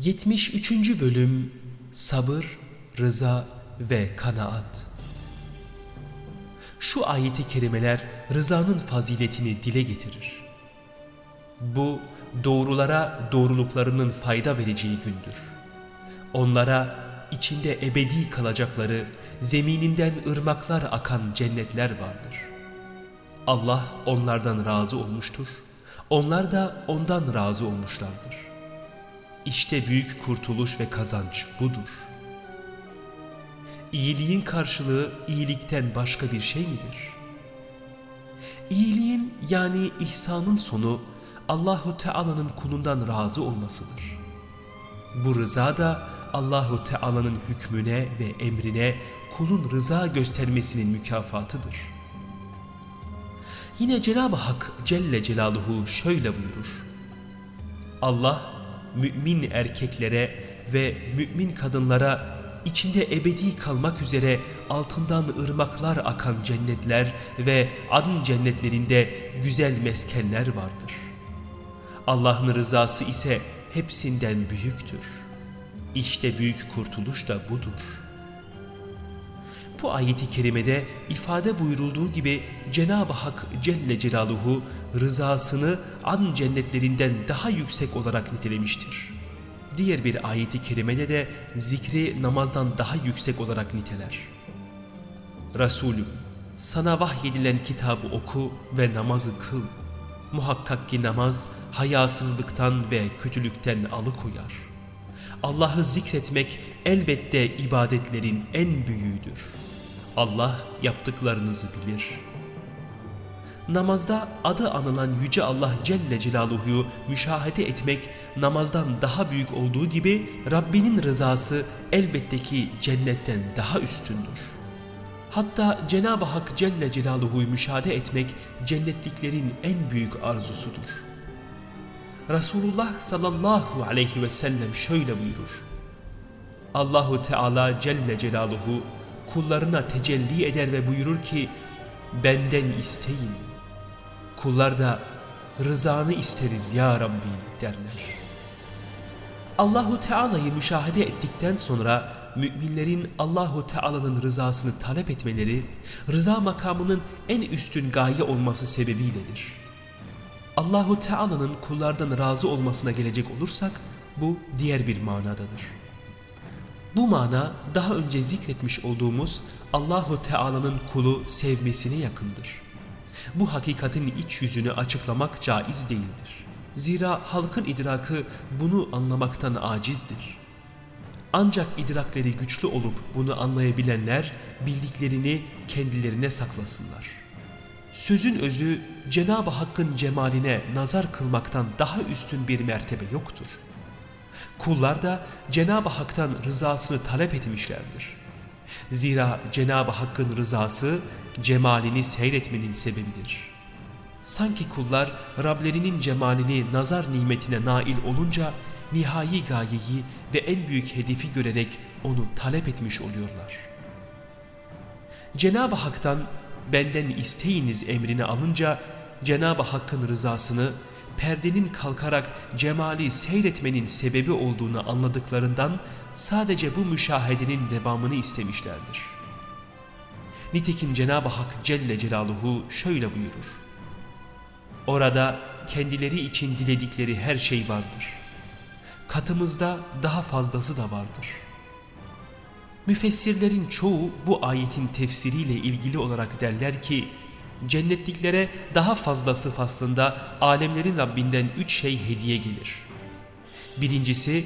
73. Bölüm Sabır, Rıza ve Kanaat Şu ayeti kerimeler rızanın faziletini dile getirir. Bu doğrulara doğruluklarının fayda vereceği gündür. Onlara içinde ebedi kalacakları zemininden ırmaklar akan cennetler vardır. Allah onlardan razı olmuştur. Onlar da ondan razı olmuşlardır. İşte büyük kurtuluş ve kazanç budur. İyiliğin karşılığı iyilikten başka bir şey midir? İyiliğin yani ihsanın sonu Allahu Teala'nın kulundan razı olmasıdır. Bu rıza da Allahu Teala'nın hükmüne ve emrine kulun rıza göstermesinin mükafatıdır. Yine Cenab-ı Hak Celle Celaluhu şöyle buyurur. Allah mümin erkeklere ve mümin kadınlara içinde ebedi kalmak üzere altından ırmaklar akan cennetler ve adın cennetlerinde güzel meskenler vardır. Allah'ın rızası ise hepsinden büyüktür. İşte büyük kurtuluş da budur. Bu ayeti kerimede ifade buyurulduğu gibi Cenab-ı Hak Celle Celaluhu rızasını an cennetlerinden daha yüksek olarak nitelemiştir. Diğer bir ayeti kerimede de zikri namazdan daha yüksek olarak niteler. Resulüm sana vahyedilen kitabı oku ve namazı kıl. Muhakkak ki namaz hayasızlıktan ve kötülükten alıkoyar. Allah'ı zikretmek elbette ibadetlerin en büyüğüdür. Allah yaptıklarınızı bilir. Namazda adı anılan Yüce Allah Celle Celaluhu'yu müşahede etmek namazdan daha büyük olduğu gibi Rabbinin rızası elbette ki cennetten daha üstündür. Hatta Cenab-ı Hak Celle Celaluhu'yu müşahede etmek cennetliklerin en büyük arzusudur. Resulullah sallallahu aleyhi ve sellem şöyle buyurur. Allahu Teala Celle Celaluhu kullarına tecelli eder ve buyurur ki benden isteyin. Kullar da rızanı isteriz ya Rabbi derler. Allahu Teala'yı müşahede ettikten sonra müminlerin Allahu Teala'nın rızasını talep etmeleri rıza makamının en üstün gaye olması sebebiyledir. Allahu Teala'nın kullardan razı olmasına gelecek olursak bu diğer bir manadadır. Bu mana daha önce zikretmiş olduğumuz Allahu Teala'nın kulu sevmesine yakındır. Bu hakikatin iç yüzünü açıklamak caiz değildir. Zira halkın idrakı bunu anlamaktan acizdir. Ancak idrakleri güçlü olup bunu anlayabilenler bildiklerini kendilerine saklasınlar. Sözün özü Cenab-ı Hakk'ın cemaline nazar kılmaktan daha üstün bir mertebe yoktur. Kullar da Cenab-ı Hak'tan rızasını talep etmişlerdir. Zira Cenab-ı Hakk'ın rızası cemalini seyretmenin sebebidir. Sanki kullar Rablerinin cemalini nazar nimetine nail olunca nihai gayeyi ve en büyük hedefi görerek onu talep etmiş oluyorlar. Cenab-ı Hak'tan benden isteyiniz emrini alınca Cenab-ı Hakk'ın rızasını perdenin kalkarak cemali seyretmenin sebebi olduğunu anladıklarından sadece bu müşahedenin devamını istemişlerdir. Nitekim Cenab-ı Hak Celle Celaluhu şöyle buyurur. Orada kendileri için diledikleri her şey vardır. Katımızda daha fazlası da vardır. Müfessirlerin çoğu bu ayetin tefsiriyle ilgili olarak derler ki, cennetliklere daha fazlası faslında alemlerin Rabbinden üç şey hediye gelir. Birincisi,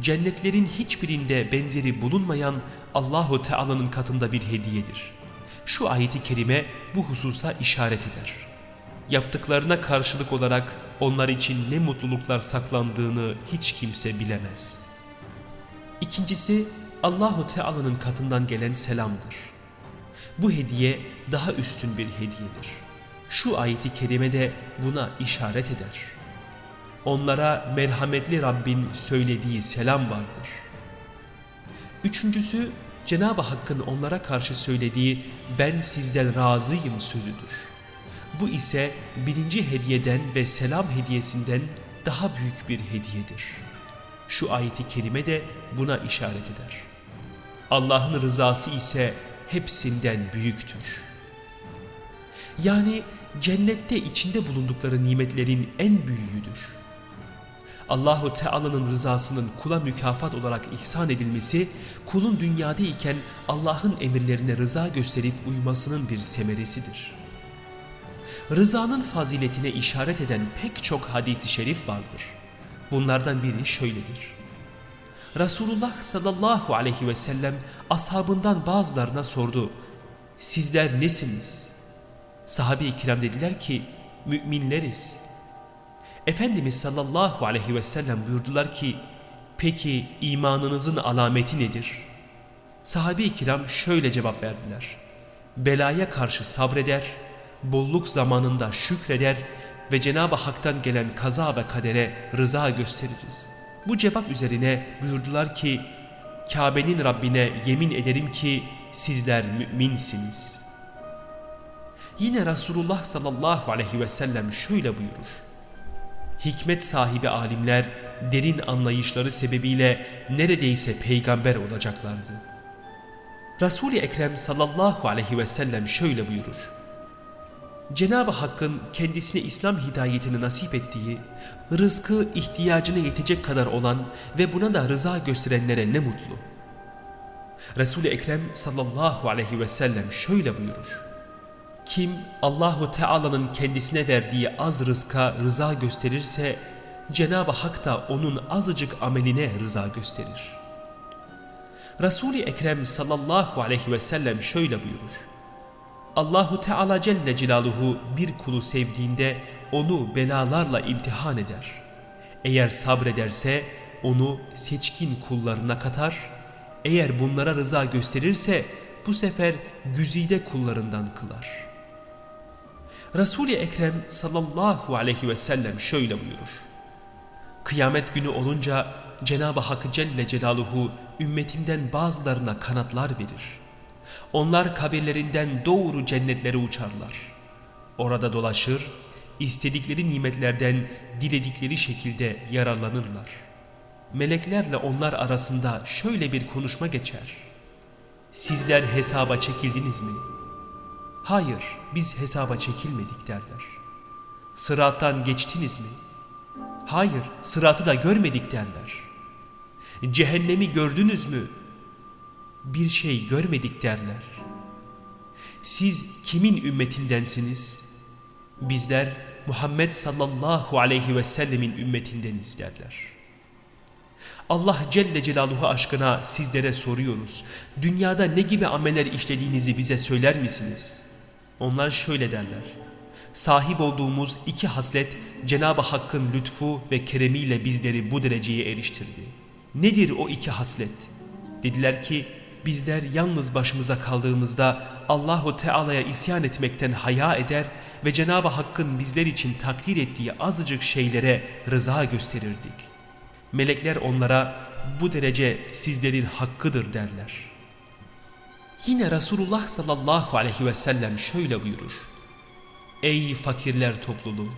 cennetlerin hiçbirinde benzeri bulunmayan Allahu Teala'nın katında bir hediyedir. Şu ayeti kerime bu hususa işaret eder. Yaptıklarına karşılık olarak onlar için ne mutluluklar saklandığını hiç kimse bilemez. İkincisi Allahu Teala'nın katından gelen selamdır. Bu hediye daha üstün bir hediyedir. Şu ayeti kerime de buna işaret eder. Onlara merhametli Rabbin söylediği selam vardır. Üçüncüsü Cenab-ı Hakk'ın onlara karşı söylediği ben sizden razıyım sözüdür. Bu ise birinci hediyeden ve selam hediyesinden daha büyük bir hediyedir. Şu ayeti kerime de buna işaret eder. Allah'ın rızası ise hepsinden büyüktür. Yani cennette içinde bulundukları nimetlerin en büyüğüdür. Allahu Teala'nın rızasının kula mükafat olarak ihsan edilmesi, kulun dünyada iken Allah'ın emirlerine rıza gösterip uymasının bir semeresidir. Rızanın faziletine işaret eden pek çok hadisi şerif vardır. Bunlardan biri şöyledir. Resulullah sallallahu aleyhi ve sellem ashabından bazılarına sordu. Sizler nesiniz? Sahabe-i kiram dediler ki müminleriz. Efendimiz sallallahu aleyhi ve sellem buyurdular ki peki imanınızın alameti nedir? Sahabe-i kiram şöyle cevap verdiler. Belaya karşı sabreder, bolluk zamanında şükreder ve Cenab-ı Hak'tan gelen kaza ve kadere rıza gösteririz. Bu cevap üzerine buyurdular ki Kabe'nin Rabbine yemin ederim ki sizler müminsiniz. Yine Resulullah sallallahu aleyhi ve sellem şöyle buyurur. Hikmet sahibi alimler derin anlayışları sebebiyle neredeyse peygamber olacaklardı. Resul-i Ekrem sallallahu aleyhi ve sellem şöyle buyurur. Cenab-ı Hakk'ın kendisine İslam hidayetini nasip ettiği, rızkı ihtiyacına yetecek kadar olan ve buna da rıza gösterenlere ne mutlu. Resul-i Ekrem sallallahu aleyhi ve sellem şöyle buyurur. Kim Allahu Teala'nın kendisine verdiği az rızka rıza gösterirse Cenab-ı Hak da onun azıcık ameline rıza gösterir. Resul-i Ekrem sallallahu aleyhi ve sellem şöyle buyurur. Allahu Teala Celle Celaluhu bir kulu sevdiğinde onu belalarla imtihan eder. Eğer sabrederse onu seçkin kullarına katar. Eğer bunlara rıza gösterirse bu sefer güzide kullarından kılar.'' Resul-i Ekrem sallallahu aleyhi ve sellem şöyle buyurur. Kıyamet günü olunca Cenab-ı Hak Celle Celaluhu ümmetimden bazılarına kanatlar verir. Onlar kabirlerinden doğru cennetlere uçarlar. Orada dolaşır, istedikleri nimetlerden diledikleri şekilde yararlanırlar. Meleklerle onlar arasında şöyle bir konuşma geçer. Sizler hesaba çekildiniz mi?'' Hayır biz hesaba çekilmedik derler. Sırattan geçtiniz mi? Hayır sıratı da görmedik derler. Cehennemi gördünüz mü? Bir şey görmedik derler. Siz kimin ümmetindensiniz? Bizler Muhammed sallallahu aleyhi ve sellemin ümmetindeniz derler. Allah Celle Celaluhu aşkına sizlere soruyoruz. Dünyada ne gibi ameller işlediğinizi bize söyler misiniz?'' Onlar şöyle derler. Sahip olduğumuz iki haslet Cenab-ı Hakk'ın lütfu ve keremiyle bizleri bu dereceye eriştirdi. Nedir o iki haslet? Dediler ki bizler yalnız başımıza kaldığımızda Allahu Teala'ya isyan etmekten haya eder ve Cenab-ı Hakk'ın bizler için takdir ettiği azıcık şeylere rıza gösterirdik. Melekler onlara bu derece sizlerin hakkıdır derler.'' Yine Resulullah sallallahu aleyhi ve sellem şöyle buyurur. Ey fakirler topluluğu!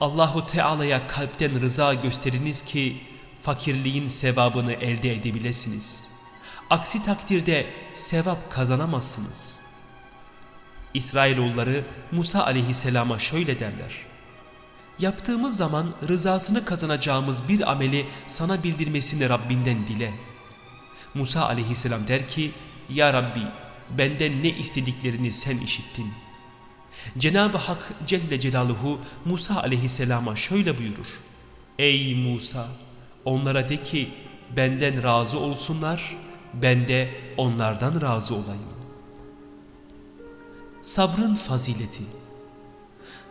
Allahu Teala'ya kalpten rıza gösteriniz ki fakirliğin sevabını elde edebilesiniz. Aksi takdirde sevap kazanamazsınız. İsrailoğulları Musa aleyhisselama şöyle derler. Yaptığımız zaman rızasını kazanacağımız bir ameli sana bildirmesini Rabbinden dile. Musa aleyhisselam der ki ya Rabbi benden ne istediklerini sen işittin. Cenab-ı Hak Celle Celaluhu Musa aleyhisselama şöyle buyurur. Ey Musa onlara de ki benden razı olsunlar ben de onlardan razı olayım. Sabrın fazileti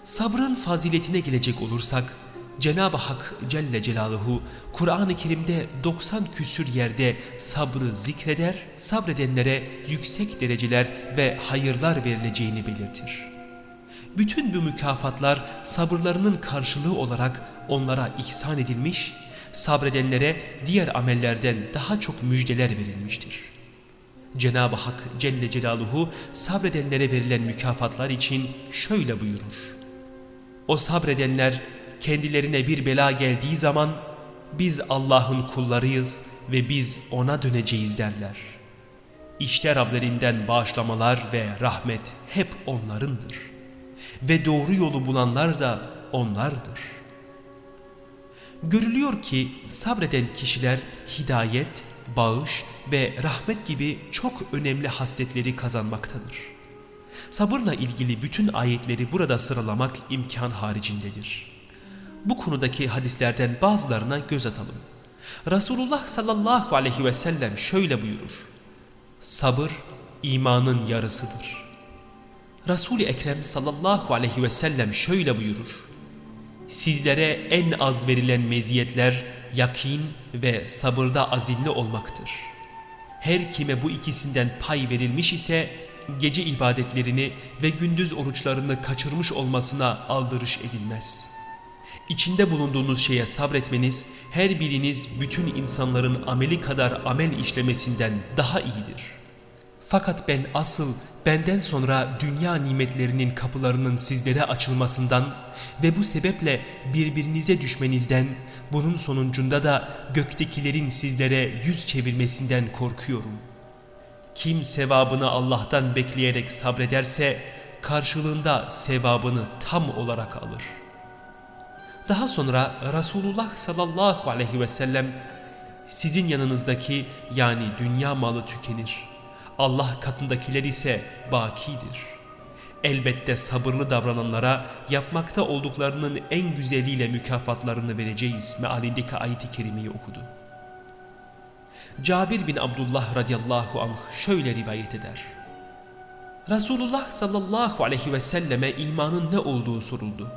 Sabrın faziletine gelecek olursak Cenab-ı Hak Celle Celaluhu Kur'an-ı Kerim'de 90 küsür yerde sabrı zikreder, sabredenlere yüksek dereceler ve hayırlar verileceğini belirtir. Bütün bu mükafatlar sabırlarının karşılığı olarak onlara ihsan edilmiş, sabredenlere diğer amellerden daha çok müjdeler verilmiştir. Cenab-ı Hak Celle Celaluhu sabredenlere verilen mükafatlar için şöyle buyurur. O sabredenler kendilerine bir bela geldiği zaman biz Allah'ın kullarıyız ve biz ona döneceğiz derler. İşte Rablerinden bağışlamalar ve rahmet hep onlarındır. Ve doğru yolu bulanlar da onlardır. Görülüyor ki sabreden kişiler hidayet, bağış ve rahmet gibi çok önemli hasletleri kazanmaktadır. Sabırla ilgili bütün ayetleri burada sıralamak imkan haricindedir. Bu konudaki hadislerden bazılarına göz atalım. Resulullah sallallahu aleyhi ve sellem şöyle buyurur. Sabır imanın yarısıdır. Resul-i Ekrem sallallahu aleyhi ve sellem şöyle buyurur. Sizlere en az verilen meziyetler yakin ve sabırda azimli olmaktır. Her kime bu ikisinden pay verilmiş ise gece ibadetlerini ve gündüz oruçlarını kaçırmış olmasına aldırış edilmez. İçinde bulunduğunuz şeye sabretmeniz her biriniz bütün insanların ameli kadar amel işlemesinden daha iyidir. Fakat ben asıl benden sonra dünya nimetlerinin kapılarının sizlere açılmasından ve bu sebeple birbirinize düşmenizden, bunun sonucunda da göktekilerin sizlere yüz çevirmesinden korkuyorum. Kim sevabını Allah'tan bekleyerek sabrederse karşılığında sevabını tam olarak alır. Daha sonra Resulullah sallallahu aleyhi ve sellem sizin yanınızdaki yani dünya malı tükenir. Allah katındakiler ise bakidir. Elbette sabırlı davrananlara yapmakta olduklarının en güzeliyle mükafatlarını vereceğiz mealindeki ayet-i kerimeyi okudu. Cabir bin Abdullah radıyallahu anh şöyle rivayet eder. Resulullah sallallahu aleyhi ve selleme imanın ne olduğu soruldu.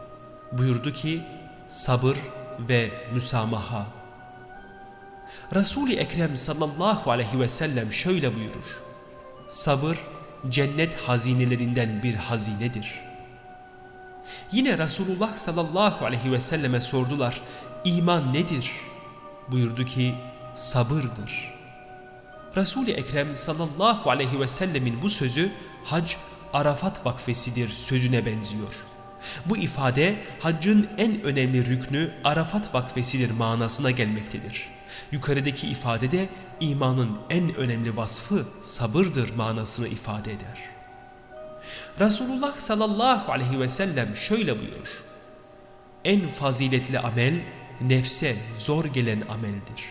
Buyurdu ki sabır ve müsamaha. Resul-i Ekrem sallallahu aleyhi ve sellem şöyle buyurur. Sabır cennet hazinelerinden bir hazinedir. Yine Resulullah sallallahu aleyhi ve selleme sordular. İman nedir? Buyurdu ki sabırdır. Resul-i Ekrem sallallahu aleyhi ve sellemin bu sözü hac Arafat vakfesidir sözüne benziyor. Bu ifade haccın en önemli rüknü Arafat vakfesidir manasına gelmektedir. Yukarıdaki ifade de imanın en önemli vasfı sabırdır manasını ifade eder. Resulullah sallallahu aleyhi ve sellem şöyle buyurur. En faziletli amel nefse zor gelen ameldir.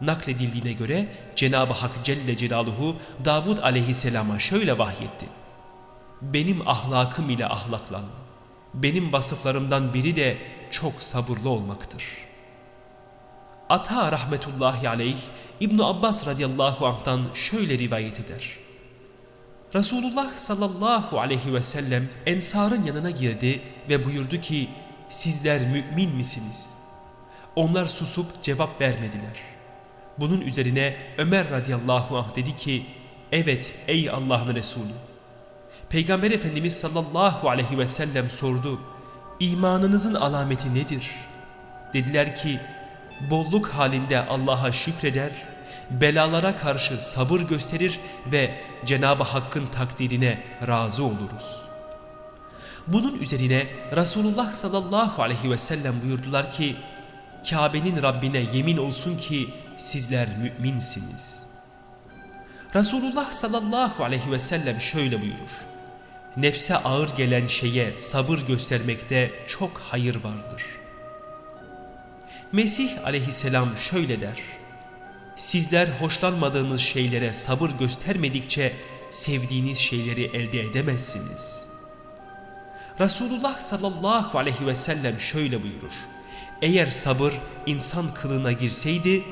Nakledildiğine göre Cenab-ı Hak Celle Celaluhu Davud aleyhisselama şöyle vahyetti. Benim ahlakım ile ahlaklan. Benim vasıflarımdan biri de çok sabırlı olmaktır. Ata rahmetullahi aleyh İbn Abbas radıyallahu anh'tan şöyle rivayet eder. Resulullah sallallahu aleyhi ve sellem ensarın yanına girdi ve buyurdu ki sizler mümin misiniz? Onlar susup cevap vermediler. Bunun üzerine Ömer radıyallahu anh dedi ki evet ey Allah'ın Resulü Peygamber Efendimiz sallallahu aleyhi ve sellem sordu. İmanınızın alameti nedir? Dediler ki bolluk halinde Allah'a şükreder, belalara karşı sabır gösterir ve Cenab-ı Hakk'ın takdirine razı oluruz. Bunun üzerine Resulullah sallallahu aleyhi ve sellem buyurdular ki Kabe'nin Rabbine yemin olsun ki sizler müminsiniz. Resulullah sallallahu aleyhi ve sellem şöyle buyurur nefse ağır gelen şeye sabır göstermekte çok hayır vardır. Mesih aleyhisselam şöyle der. Sizler hoşlanmadığınız şeylere sabır göstermedikçe sevdiğiniz şeyleri elde edemezsiniz. Resulullah sallallahu aleyhi ve sellem şöyle buyurur. Eğer sabır insan kılığına girseydi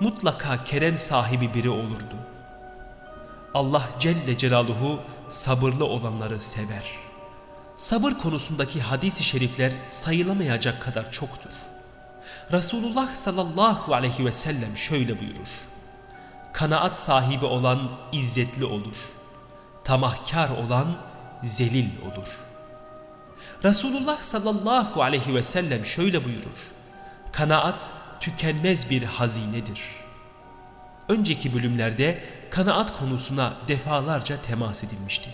mutlaka kerem sahibi biri olurdu. Allah Celle Celaluhu sabırlı olanları sever. Sabır konusundaki hadis-i şerifler sayılamayacak kadar çoktur. Resulullah sallallahu aleyhi ve sellem şöyle buyurur. Kanaat sahibi olan izzetli olur. Tamahkar olan zelil olur. Resulullah sallallahu aleyhi ve sellem şöyle buyurur. Kanaat tükenmez bir hazinedir. Önceki bölümlerde kanaat konusuna defalarca temas edilmişti.